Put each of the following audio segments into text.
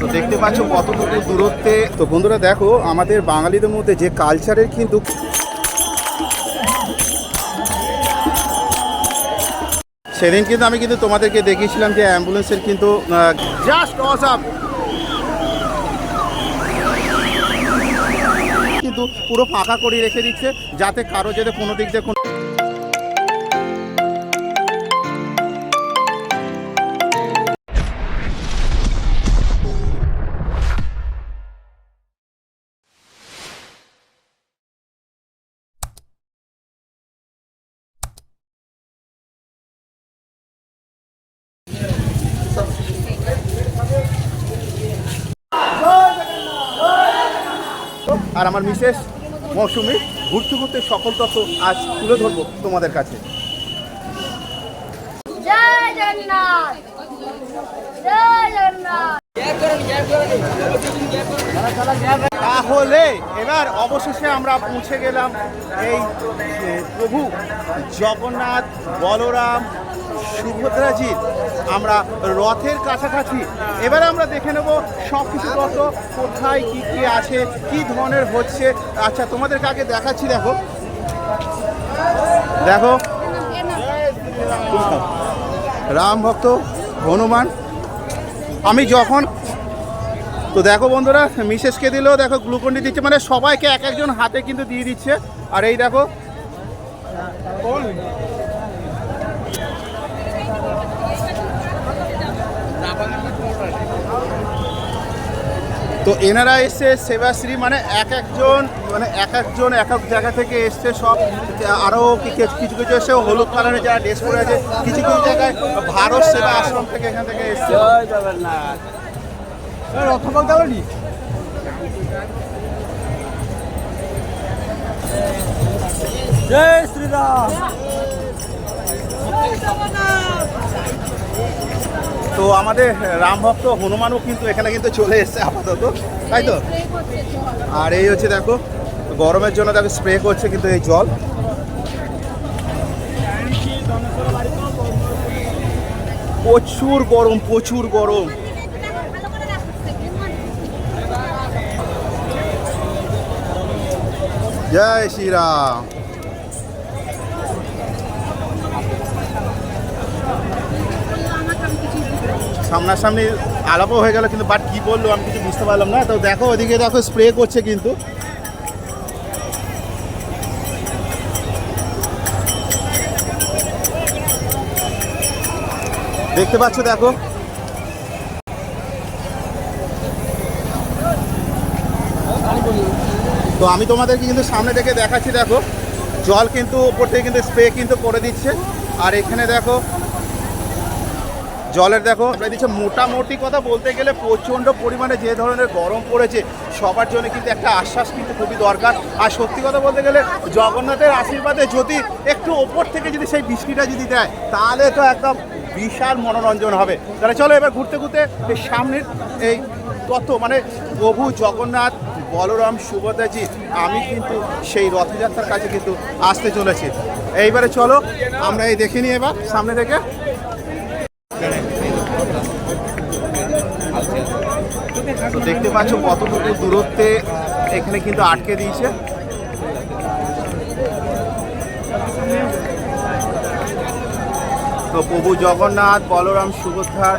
তো দেখতে পাচ্ছ কতটুকু দূরত্বে। তো বন্ধুরা দেখো, আমাদের বাঙালিদের মধ্যে যে কালচারের কিন্তু সেদিন কিন্তু আমি কিন্তু তোমাদেরকে দেখিয়েছিলাম যে অ্যাম্বুলেন্সের কিন্তু জাস্ট অসাম কিন্তু পুরো ফাঁকা করে রেখে দিচ্ছে, যাতে কারও যাতে কোনো দিক দিয়ে কোনো আর আমার মিসেস মৌসুমি ঘুরতে ঘুরতে সকল তথ্য আজ তুলে ধরবো তোমাদের কাছে। তাহলে এবার অবশেষে আমরা পৌঁছে গেলাম এই প্রভু জগন্নাথ বলরাম সুভদ্রাজির আমরা রথের কাছাকাছি। এবারে আমরা দেখে নেব সব কিছু তত্ত্ব, কোথায় কি কি আছে, কি ধরনের হচ্ছে। আচ্ছা তোমাদেরকে আগে দেখাচ্ছি, দেখো। দেখো। রাম ভক্ত, হনুমান। আমি যখন তো দেখো বন্ধুরা, মিসেসকে দিলেও দেখো গ্লুকন্ডি দিচ্ছে মানে সবাইকে এক একজন হাতে কিন্তু দিয়ে দিচ্ছে। আর এই দেখো। তো এনারা এসছে সেবাশ্রী মানে এক একজন মানে এক একজন এক এক জায়গা থেকে এসছে সব আরও কিছু কিছু এসে হলুদ কালারের যারা ড্রেস পরে আছে কিছু কিছু জায়গায় ভারত সেবা আশ্রম থেকে এখান থেকে এসছে। জয় জগন্নাথ। জয় শ্রীরাম। তো আমাদের রাম ভক্ত হনুমানও কিন্তু এখানে কিন্তু চলে এসেছে আপাতত, তাই তো? আর এই হচ্ছে দেখো, গরমের জন্য দেখো স্প্রে করছে কিন্তু এই জল। প্রচুর গরম প্রচুর গরম। জয় শ্রীরাম। সামনাসামনি আলাপও হয়ে গেল, কিন্তু বাট কী বলল আমি কিছু বুঝতে পারলাম না। তো দেখো, ওদিকে দেখো স্প্রে করছে কিন্তু। দেখতে পাচ্ছ, দেখো। তো আমি তোমাদেরকে কিন্তু সামনে থেকে দেখাচ্ছি, দেখো। জল কিন্তু ওপর থেকে কিন্তু স্প্রে কিন্তু করে দিচ্ছে। আর এখানে দেখো জলের দেখো, আমরা দিচ্ছে মোটামুটি কথা বলতে গেলে প্রচণ্ড পরিমাণে যে ধরনের গরম পড়েছে, সবার জন্য কিন্তু একটা আশ্বাস কিন্তু খুবই দরকার। আর সত্যি কথা বলতে গেলে জগন্নাথের আশীর্বাদে যদি একটু ওপর থেকে যদি সেই বৃষ্টিটা যদি দেয়, তাহলে তো একদম বিশাল মনোরঞ্জন হবে। তাহলে চলো এবার ঘুরতে ঘুরতে এই সামনের এই তত মানে প্রভু জগন্নাথ, বলরাম, সুভদ্রাজি, আমি কিন্তু সেই রথযাত্রার কাছে কিন্তু আসতে চলেছি। এইবারে চলো, আমরা এই দেখে নিই এবার, সামনে থেকে। তো দেখতে পাচ্ছ কতটুকু দূরত্বে এখানে কিন্তু আটকে দিয়েছে। তো প্রভু জগন্নাথ, বলরাম, সুভদ্রার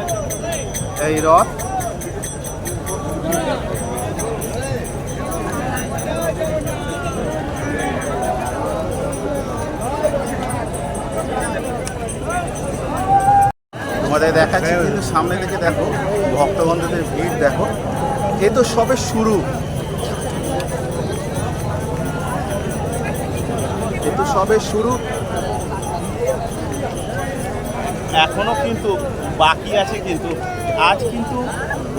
এই রথ। তোমাদের দেখাচ্ছি, কিন্তু সামনে থেকে দেখো, ভক্তবন্ধুদের ভিড় দেখো। এ তো সবে শুরু। এ তো সবে শুরু। এখনও কিন্তু বাকি আছে কিন্তু। আজ কিন্তু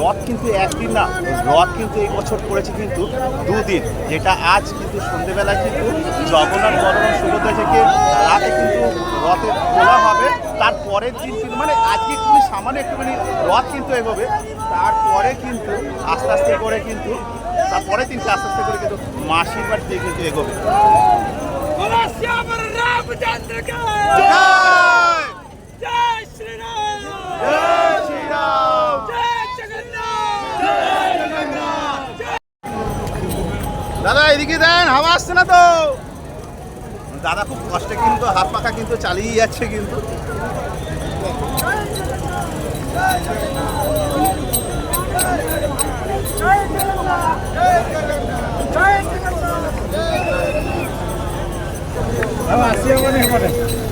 রথ কিন্তু একদিন না, রথ কিন্তু এই বছর পড়েছে কিন্তু দুদিন। যেটা আজ কিন্তু সন্ধেবেলা কিন্তু জগন্নাথ বলরাম সুভদ্রা থেকে রাতে কিন্তু রথে তোলা হবে। তারপরের দিন কিন্তু মানে আজকে একটু সামান্য একটুখানি রথ কিন্তু এগোবে। তারপরে কিন্তু আস্তে আস্তে করে কিন্তু তারপরে কিন্তু আস্তে আস্তে করে কিন্তু মাসির বাড়ি দিয়ে কিন্তু এগোবে। দাদা, এদিকে দেন, হাওয়া আসছে না তো। দাদা খুব কষ্টে কিন্তু হাত পাখা কিন্তু চালিয়ে যাচ্ছে কিন্তু। চলো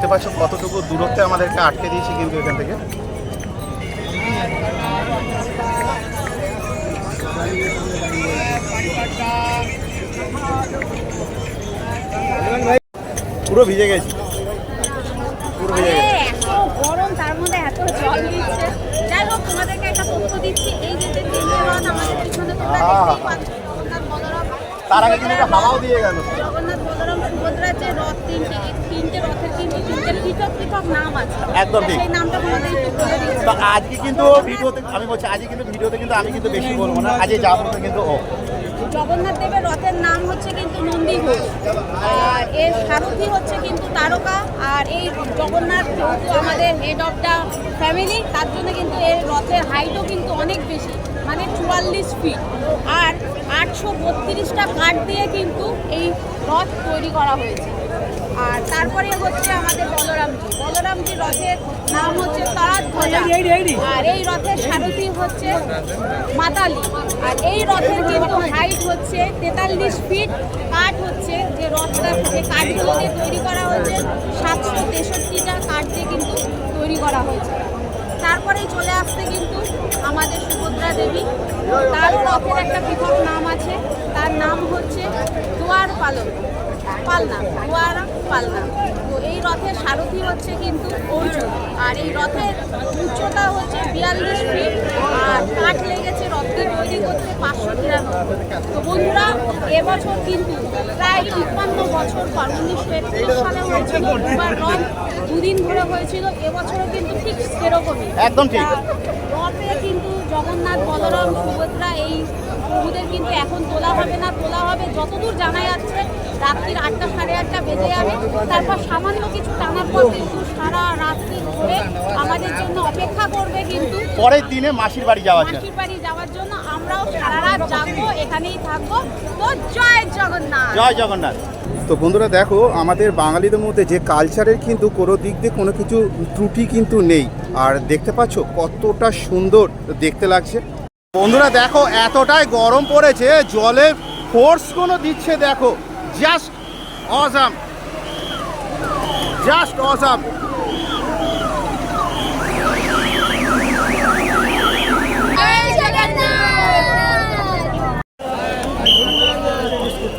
দেখতে পাচ্ছ কতটুকু দূরত্বে আমাদেরকে আটকে দিয়েছে কিন্তু এখান থেকে। পুরো ভিজে গেছি। পুরো ভিজে গেছি। গরম তার মধ্যে এত জল দিচ্ছে। যাই হোক তোমাদেরকে একটা তথ্য দিচ্ছি এই যে যে তিনটে আমাদের পিছনে তোমরা আহ। পাচ্ছ তার আগে কিন্তু হাওয়াও দিয়ে গেল। জগন্নাথ বলরাম সুভদ্রার যে রথ তিনটে একদম ঠিক। তো আজকে কিন্তু ভিডিওতে আমি বলছি আজকে কিন্তু ভিডিওতে কিন্তু আমি কিন্তু বেশি বলব না। আজকে যা কিন্তু ও। জগন্নাথ দেবের রথের নাম হচ্ছে কিন্তু নন্দী ঘোষ। আর এর সারথি হচ্ছে কিন্তু তারকা আর এই জগন্নাথ যেহেতু আমাদের হেড অফ দ্য ফ্যামিলি তার জন্য কিন্তু এর রথের হাইটও কিন্তু অনেক বেশি মানে চুয়াল্লিশ ফিট আর আটশো বত্রিশটা কাঠ দিয়ে কিন্তু এই রথ তৈরি করা হয়েছে। আর তারপরে হচ্ছে আমাদের বলরামজি। বলরামজি রথের নাম হচ্ছে তারাধ্বজা আর এই রথের সারথি হচ্ছে মাতালি। আর এই রথের কিন্তু হাইট হচ্ছে তেতাল্লিশ ফিট কাঠ হচ্ছে যে রথটা যে কাঠগুলো দিয়ে তৈরি করা হয়েছে সাতশো তেষট্টিটা কাঠ দিয়ে কিন্তু তৈরি করা হয়েছে। তারপরেই চলে আসছে কিন্তু আমাদের সুভদ্রা দেবী। তারও রথের একটা পৃথক নাম আছে তার নাম হচ্ছে দুয়ার পালন পালনা দুয়ার পালনা। তো এই রথের সারথি হচ্ছে কিন্তু অর্জুন। আর এই রথের উচ্চতা হচ্ছে বিয়াল্লিশ ফিট আর কাঠ লেগেছে রথটি তৈরি করতে পাঁচশো তিরানব্বই। তো বন্ধুরা এবছর কিন্তু প্রায় তিপ্পান্ন বছর পর উনিশশো একত্রিশ সালে হয়েছিল দুবার রথ দুদিন ধরে হয়েছিল এবছরও কিন্তু ঠিক সেরকমই। একদম ঠিক। রথে কিন্তু জগন্নাথ বলরাম সুভদ্রা এই প্রভুদের কিন্তু এখন তোলা হবে না তোলা হবে যতদূর জানা যাচ্ছে রাত্রির আটটা সাড়ে আটটা বেজে যাবে। তারপর সামান্য কিছু টানার পর কিন্তু সারা রাত্রি ধরে আমাদের জন্য অপেক্ষা করবে কিন্তু পরের দিনে মাসির বাড়ি যাওয়া মাসির বাড়ি যাওয়ার জন্য আমরাও সারা রাত জাগবো এখানেই থাকব। তো জয় জগন্নাথ। জয় জগন্নাথ। তো বন্ধুরা দেখো, আমাদের বাঙালিদের মধ্যে যে কালচারের কিন্তু কোনো দিক দিয়ে কোনো কিছু ত্রুটি কিন্তু নেই। আর দেখতে পাচ্ছ কতটা সুন্দর দেখতে লাগছে। বন্ধুরা দেখো, এতটাই গরম পড়েছে, জলে ফোর্স কোনো দিচ্ছে দেখো। জাস্ট অজাম জাস্ট অজাম জয় জগন্নাথ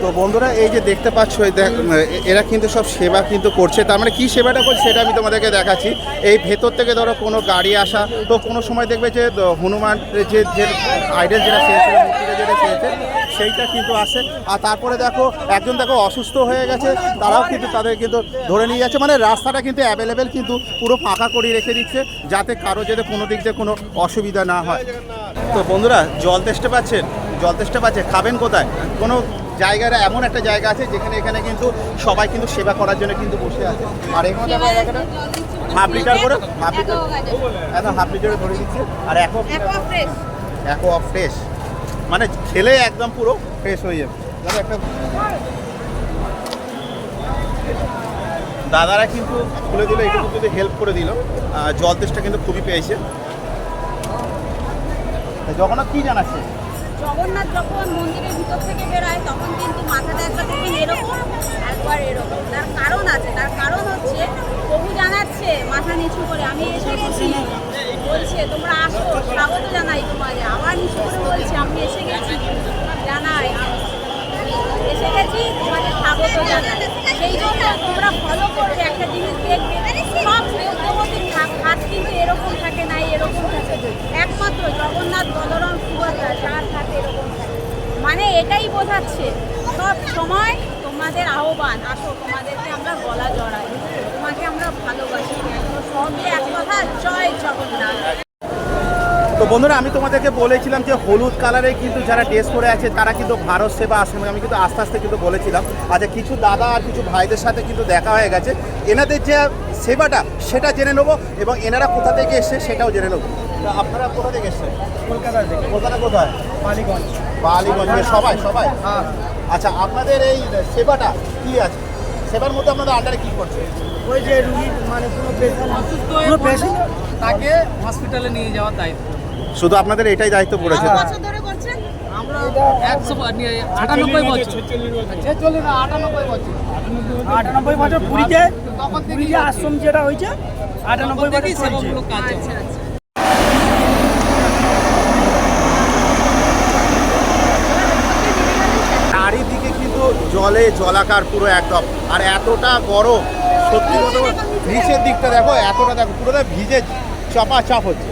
তো বন্ধুরা, এই যে দেখতে পাচ্ছ এরা কিন্তু সব সেবা কিন্তু করছে। তার মানে কী সেবাটা করছে সেটা আমি তোমাদেরকে দেখাচ্ছি। এই ভেতর থেকে ধরো কোনো গাড়ি আসা, তো কোনো সময় দেখবে যে হনুমান, যে যে আইডল যেটা চেয়েছিল মূর্তিটা যেটা চেয়েছে সেইটা কিন্তু আসে। আর তারপরে দেখো, একজন দেখো অসুস্থ হয়ে গেছে, তারাও কিন্তু তাদের কিন্তু ধরে নিয়ে যাচ্ছে। মানে রাস্তাটা কিন্তু অ্যাভেলেবেল কিন্তু পুরো ফাঁকা করে রেখে দিচ্ছে, যাতে কারও যাতে কোনো দিক দিয়ে কোনো অসুবিধা না হয়। তো বন্ধুরা, জল তেষ্টা পাচ্ছেন? জল তেষ্টা পাচ্ছে খাবেন কোথায়? কোনো জায়গাটা এমন একটা জায়গা আছে যেখানে এখানে কিন্তু সবাই কিন্তু সেবা করার জন্য কিন্তু বসে আছে। আর এখানে হাফ লিটার করে হাফ লিটার একদম হাফ লিটারে ধরে দিচ্ছে। আর এক ফ্রেশ। একো অফ ফ্রেশ। মানে খেলে একদম পুরো ফ্রেশ হয়ে যাবে। একটা দাদারা কিন্তু খুলে দিল একটু যদি হেল্প করে দিল। জল তেষ্টা কিন্তু খুবই পেয়েছে। জগন্নাথ কি জানাচ্ছে? জগন্নাথ যখন মন্দিরের ভিতর থেকে বেরোয়, তখন কিন্তু মাথাটা একটা তখন এরকম, একবার এরকম। তার কারণ আছে, তার কারণ হচ্ছে প্রভু জানাচ্ছে মাথা নিচু করে। আমি এসে গেছি, বলছে, তোমরা আসো, স্বাগত জানাই তোমাদের। আবার নিচু করে বলছে, আমি এসে গেছি, জানাই। আমি- সেই জন্য তোমরা ফলো করবে একটা জিনিস দেখবে, সব খা- খাত কিন্তু এরকম থাকে না এরকম থাকে। একমাত্র জগন্নাথ, বলরাম, সুভদ্রা, যার হাতে এরকম থাকে মানে এটাই বোঝাচ্ছে। সব সময় তোমাদের আহ্বান, আসো, তোমাদেরকে আমরা গলা জড়াই, তোমাকে আমরা ভালোবাসি। সবই এক কথা, জয় জগন্নাথ। তো বন্ধুরা আমি তোমাদেরকে বলেছিলাম যে হলুদ কালারে কিন্তু যারা ড্রেস করে আছে তারা কিন্তু ভারত সেবা আশ্রমে আমি কিন্তু আস্তে আস্তে কিন্তু বলেছিলাম। আচ্ছা কিছু দাদা আর কিছু ভাইদের সাথে কিন্তু দেখা হয়ে গেছে। এনাদের যে সেবাটা সেটা জেনে নেব এবং এনারা কোথা থেকে এসছে সেটাও জেনে নেব। তা আপনারা কোথা থেকে এসছেন? কলকাতা থেকে। কলকাতা কোথায়? বালিগঞ্জ। বালিগঞ্জে। সবাই সবাই? হ্যাঁ। আচ্ছা আপনাদের এই সেবাটা কি আছে? সেবার মধ্যে আপনাদের আন্ডারে কি করছে? ওই যে রুগী মানে কোনো পেশেন্ট কোনো পেশেন্ট তাকে হসপিটালে নিয়ে যাওয়ার দায়িত্ব। শুধু আপনাদের এটাই দায়িত্ব পড়েছে। আটানব্বই বছর। পুরীতে পুরীতে আশ্রম যেটা হয়েছে আটানব্বই বছর আচ্ছা আচ্ছা। চারিদিকে কিন্তু জলে জলাকার পুরো একদম। আর এতটা গরম সত্যি কথা বলতে, নিচের দিকটা দেখো এতটা দেখো পুরোটা ভিজে চাপা চাপ হচ্ছে।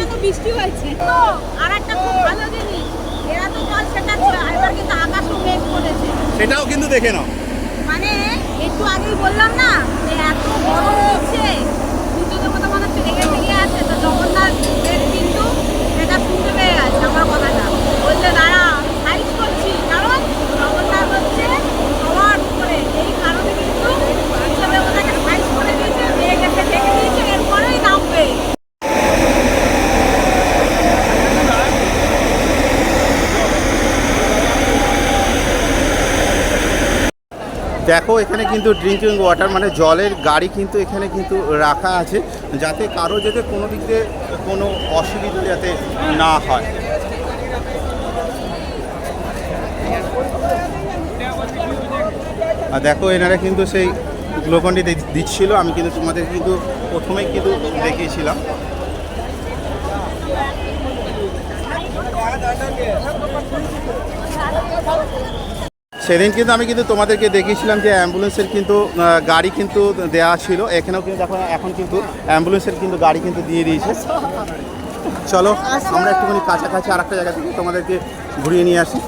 হচ্ছে বৃষ্টি হয়েছে। তো আর একটা খুব ভালো জিনিস এরা তো জল সেটাচ্ছে এবার কিন্তু আকাশও মেঘ করেছে সেটাও কিন্তু দেখে নাও। মানে একটু আগেই বললাম না যে এত গরম দিচ্ছে সূর্যদেব কথা মনে হচ্ছে রেগে রেগে আছে। তো জগন্নাথ কিন্তু এটা শুনতে পেয়ে গেছে আমার কথাটা। বলছে দাঁড়া সাইজ করছি কারণ জগন্নাথ হচ্ছে সবার উপরে। এই কারণে কিন্তু সূর্যদেব ওটাকে সাইজ করে দিয়েছে মেঘ এসে ঢেকে দিয়েছে এরপরেই নামবে। দেখো, এখানে কিন্তু ড্রিঙ্কিং ওয়াটার মানে জলের গাড়ি কিন্তু এখানে কিন্তু রাখা আছে, যাতে কারও যাতে কোনো দিক দিয়ে কোনো অসুবিধা যাতে না হয়। আর দেখো, এনারা কিন্তু সেই গ্লোকন্ডি দিচ্ছিল, আমি কিন্তু তোমাদের কিন্তু প্রথমেই কিন্তু দেখিয়েছিলাম। সেদিন কিন্তু আমি কিন্তু তোমাদেরকে দেখিয়েছিলাম যে অ্যাম্বুলেন্সের কিন্তু গাড়ি কিন্তু দেওয়া ছিল। এখানেও কিন্তু এখন এখন কিন্তু অ্যাম্বুলেন্সের কিন্তু গাড়ি কিন্তু দিয়ে দিয়েছে। চলো, আমরা একটুখানি কাছাকাছি আর একটা জায়গা থেকে তোমাদেরকে ঘুরিয়ে নিয়ে আসি।